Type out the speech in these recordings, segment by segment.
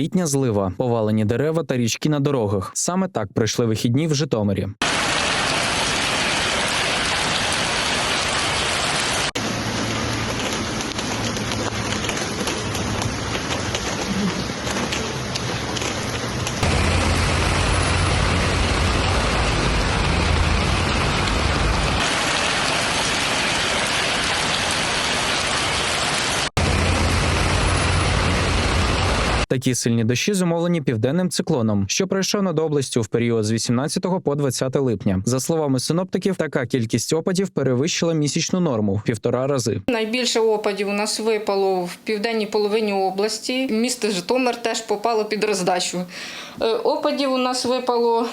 Літня злива, повалені дерева та річки на дорогах. Саме так пройшли вихідні в Житомирі. Такі сильні дощі зумовлені південним циклоном, що пройшов над областю в період з 18 по 20 липня. За словами синоптиків, така кількість опадів перевищила місячну норму в півтора рази. Найбільше опадів у нас випало в південній половині області. Місто Житомир теж попало під роздачу. Е, Опадів у нас випало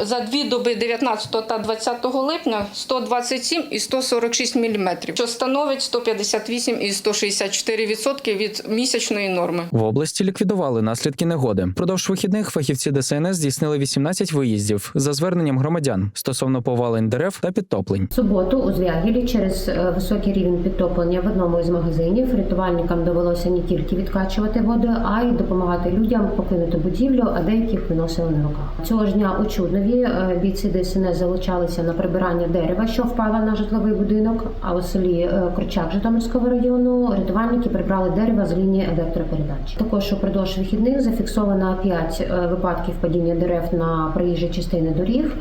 за дві доби 19 та 20 липня 127 і 146 мм, що становить 158 і 164 відсотки від місячної норми. В області ліквідували наслідки негоди. Продовж вихідних фахівці ДСНС здійснили 18 виїздів за зверненням громадян стосовно повалень дерев та підтоплень. Суботу у Звягілі через е, високий рівень підтоплення в одному із магазинів рятувальникам довелося не тільки відкачувати воду, а й допомагати людям покинути будівлю, а деяких виносили на руках. Цього ж дня у Чуднові е, бійці ДСНС залучалися на прибирання дерева, що впало на житловий будинок. А у селі е, Корчак Житомирського району рятувальники прибрали дерева з лінії електропередач. Також упродовж вихідних зафіксовано 5 випадків падіння дерев на проїжджі частини доріг.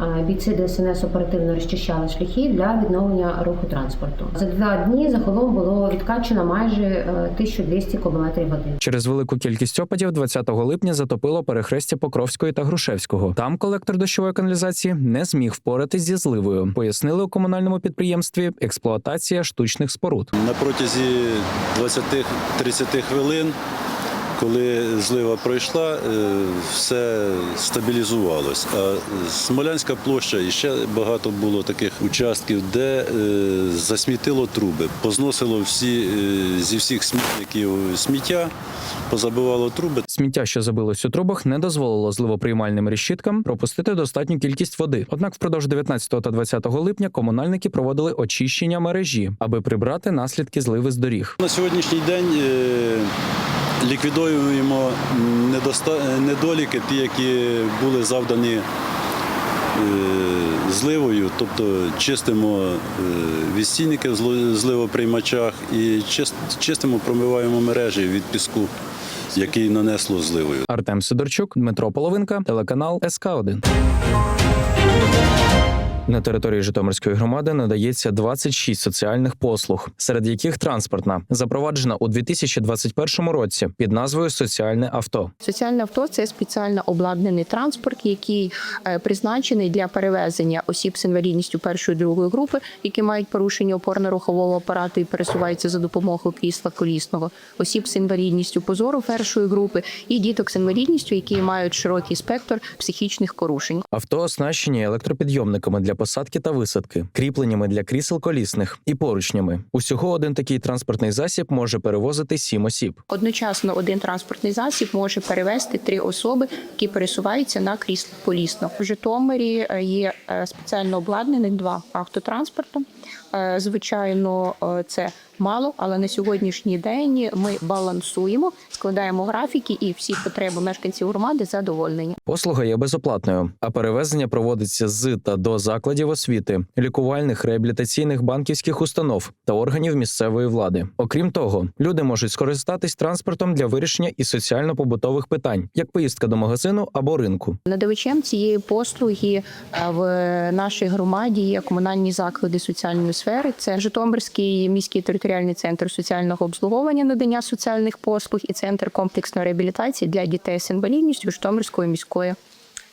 Е, Бійці ДСНС оперативно розчищали шляхи для відновлення руху транспорту. За два дні загалом було відкачено майже е, 1200 кубометрів води. Через велику кількість опадів 20 липня затопило перехрестя Покровської та Грушевського. Там колектор дощової каналізації не зміг впоратись зі зливою. Пояснили у комунальному підприємстві експлуатація штучних споруд. На протязі 20-30 хвилин, коли злива пройшла, е, все стабілізувалось. А Смолянська площа і ще багато було таких участків, де е, засмітило труби, позносило всі е, зі всіх смітників сміття, позабивало труби. Сміття, що забилось у трубах, не дозволило зливоприймальним решіткам пропустити достатню кількість води. Однак, впродовж 19 та 20 липня комунальники проводили очищення мережі, аби прибрати наслідки зливи з доріг. На сьогоднішній день ліквідовуємо недоста- недоліки, ті, які були завдані е, зливою, тобто чистимо е, відстійники в зливоприймачах і чистимо, промиваємо мережі від піску, який нанесло зливою. Артем Сидорчук, Дмитро Половинка, телеканал СК 1 На території Житомирської громади надається 26 соціальних послуг, серед яких транспортна запроваджена у 2021 році під назвою Соціальне авто. Соціальне авто це спеціально обладнаний транспорт, який е, призначений для перевезення осіб з інвалідністю першої другої групи, які мають порушення опорно-рухового апарату і пересуваються за допомогою крісла колісного, осіб з інвалідністю позору першої групи і діток з інвалідністю, які мають широкий спектр психічних порушень. Авто оснащені електропідйомниками для посадки та висадки, кріпленнями для крісел колісних і поручнями. Усього один такий транспортний засіб може перевозити сім осіб. Одночасно один транспортний засіб може перевезти три особи, які пересуваються на кріслах колісно. В Житомирі е, є е, спеціально обладнаних два автотранспорти. Е, Звичайно, е, це мало, але на сьогоднішній день ми балансуємо, складаємо графіки, і всі потреби мешканців громади задоволені. Послуга є безоплатною, а перевезення проводиться з та до закладів освіти, лікувальних, реабілітаційних банківських установ та органів місцевої влади. Окрім того, люди можуть скористатись транспортом для вирішення і соціально-побутових питань, як поїздка до магазину або ринку. Надавачем цієї послуги е, в нашій громаді є комунальні заклади соціальної сфери. Це Житомирський міський територіальний центр соціального обслуговування надання соціальних послуг і центр комплексної реабілітації для дітей з інвалідністю Житомирської міської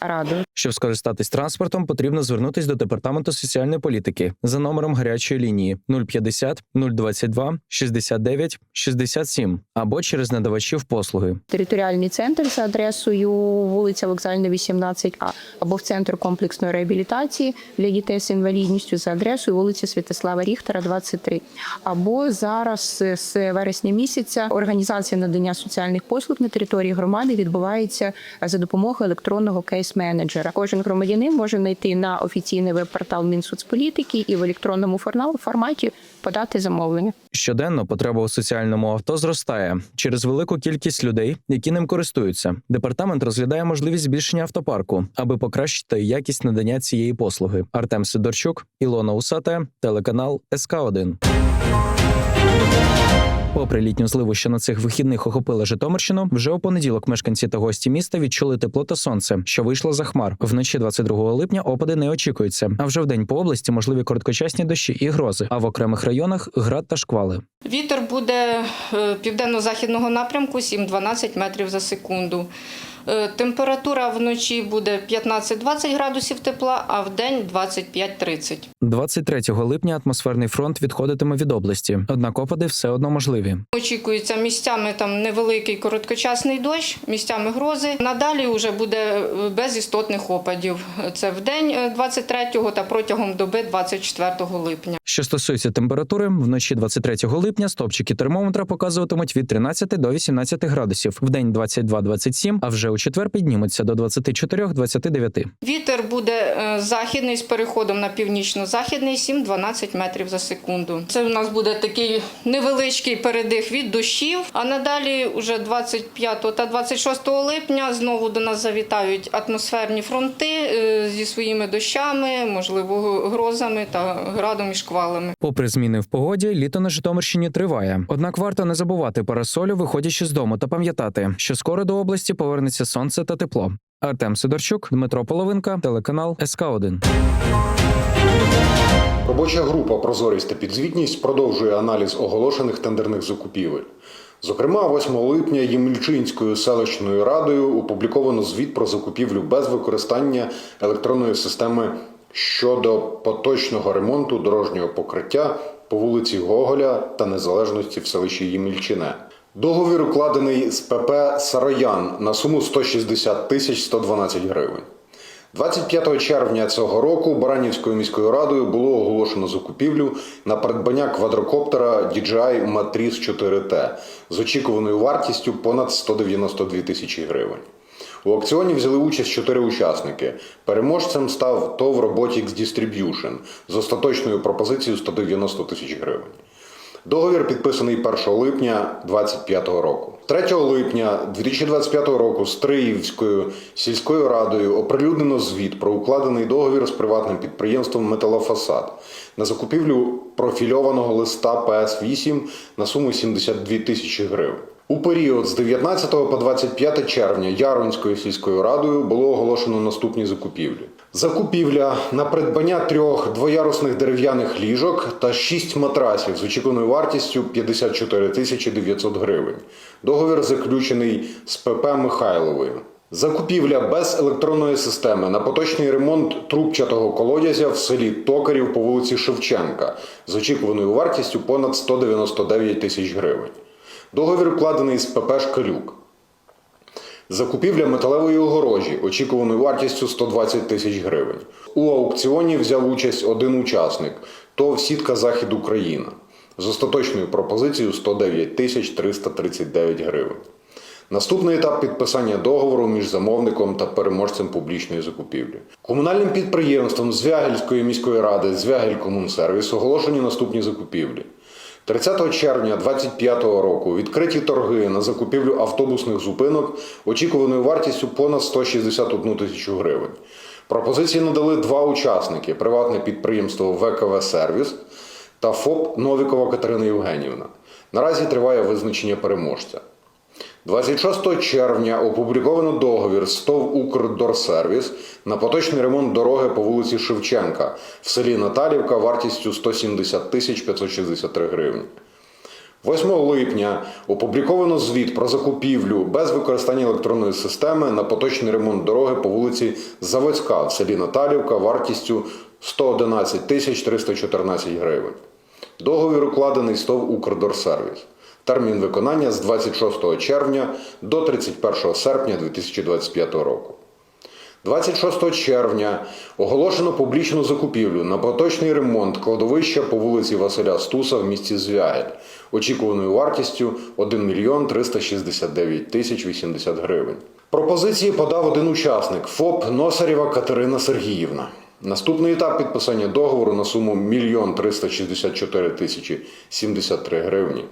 ради. Щоб скористатись транспортом, потрібно звернутись до департаменту соціальної політики за номером гарячої лінії 050 022 69 67 або через надавачів послуги. Територіальний центр за адресою вулиця Вокзальна, 18А, або в центр комплексної реабілітації для дітей з інвалідністю за адресою вулиця Святослава Ріхтера, 23. Або зараз з вересня місяця організація надання соціальних послуг на території громади відбувається за допомогою електронного кейс-менеджера. Кожен громадянин може знайти на офіційний веб-портал Мінсоцполітики і в електронному форма- форматі подати замовлення. Щоденно потреба у соціальному авто зростає через велику кількість людей, які ним користуються. Департамент розглядає можливість збільшення автопарку, аби покращити якість надання цієї послуги. Артем Сидорчук, Ілона Усате, телеканал СК 1 Попри літню зливу, що на цих вихідних охопила Житомирщину, вже у понеділок мешканці та гості міста відчули тепло та сонце, що вийшло за хмар. Вночі 22 липня опади не очікуються. А вже вдень по області можливі короткочасні дощі і грози, а в окремих районах град та шквали. Вітер буде е, південно-західного напрямку 7-12 метрів за секунду. Е, Температура вночі буде 15-20 градусів тепла, а вдень 25-30. 23 липня атмосферний фронт відходитиме від області, однак опади все одно можливі. Очікується місцями там невеликий короткочасний дощ, місцями грози. Надалі вже буде е, без істотних опадів. Це в день 23 та протягом доби 24 липня. Що стосується температури, вночі 23 липня стопчики термометра показуватимуть від 13 до 18 градусів, вдень 22-27, а вже у четвер піднімуться до 24-29. Вітер буде е, західний з переходом на північно-західний 7-12 метрів за секунду. Це у нас буде такий невеличкий передих від дощів. А надалі, уже 25 та 26 липня, знову до нас завітають атмосферні фронти е, зі своїми дощами, можливо, грозами та градом і шквалами. Попри зміни в погоді, літо на Житомирщині триває. Однак варто не забувати парасолю, виходячи з дому, та пам'ятати, що скоро до області повернеться сонце та тепло. Артем Сидорчук, Дмитро Половинка, телеканал СК 1 Робоча група Прозорість та підзвітність продовжує аналіз оголошених тендерних закупівель. Зокрема, 8 липня Ємільчинською селищною радою опубліковано звіт про закупівлю без використання електронної системи щодо поточного ремонту дорожнього покриття по вулиці Гоголя та Незалежності в селищі Ємільчине. Договір укладений з ПП Сароян на суму 160 тисяч 112 гривень. 25 червня цього року Баранівською міською радою було оголошено закупівлю на придбання квадрокоптера DJI Matrice 4T з очікуваною вартістю понад 192 тисячі гривень. У аукціоні взяли участь чотири учасники. Переможцем став ТОВ Robotics Distribution з остаточною пропозицією 190 тисяч гривень. Договір підписаний 1 липня 2025 року. 3 липня 2025 року Стриївською сільською радою оприлюднено звіт про укладений договір з приватним підприємством Металофасад на закупівлю профільованого листа ПС-8 на суму 72 тисячі гривень. У період з 19 по 25 червня Яронською сільською радою було оголошено наступні закупівлі. Закупівля на придбання трьох двоярусних дерев'яних ліжок та шість матрасів з очікуваною вартістю 54 тисячі 900 гривень. Договір заключений з ПП Михайловою. Закупівля без електронної системи на поточний ремонт трубчатого колодязя в селі Токарів по вулиці Шевченка з очікуваною вартістю понад 199 тисяч гривень. Договір укладений з ПП Шкалюк. Закупівля металевої огорожі очікуваною вартістю 120 тисяч гривень. У аукціоні взяв участь один учасник ТОВ Сітка Захід Україна з остаточною пропозицією 109 тисяч 339 гривень. Наступний етап підписання договору між замовником та переможцем публічної закупівлі. Комунальним підприємством Звягельської міської ради Звягель-Комунсервіс оголошені наступні закупівлі. 30 червня 2025 року відкриті торги на закупівлю автобусних зупинок очікуваною вартістю понад 161 тисячу гривень. Пропозиції надали два учасники: приватне підприємство ВКВ Сервіс та ФОП Новікова Катерина Євгенівна. Наразі триває визначення переможця. 26 червня опубліковано договір з ТОВ «Укрдорсервіс» на поточний ремонт дороги по вулиці Шевченка в селі Наталівка вартістю 170 тисяч 563 гривні. 8 липня опубліковано звіт про закупівлю без використання електронної системи на поточний ремонт дороги по вулиці Заводська в селі Наталівка вартістю 111 тисяч 314 гривень. Договір укладений з ТОВ «Укрдорсервіс». Термін виконання з 26 червня до 31 серпня 2025 року. 26 червня оголошено публічну закупівлю на поточний ремонт кладовища по вулиці Василя Стуса в місті Звягель, очікуваною вартістю 1 мільйон 369 тисяч 80 гривень. Пропозиції подав один учасник ФОП Носарєва Катерина Сергіївна. Наступний етап підписання договору на суму 1 364 тисячі 73 гривні.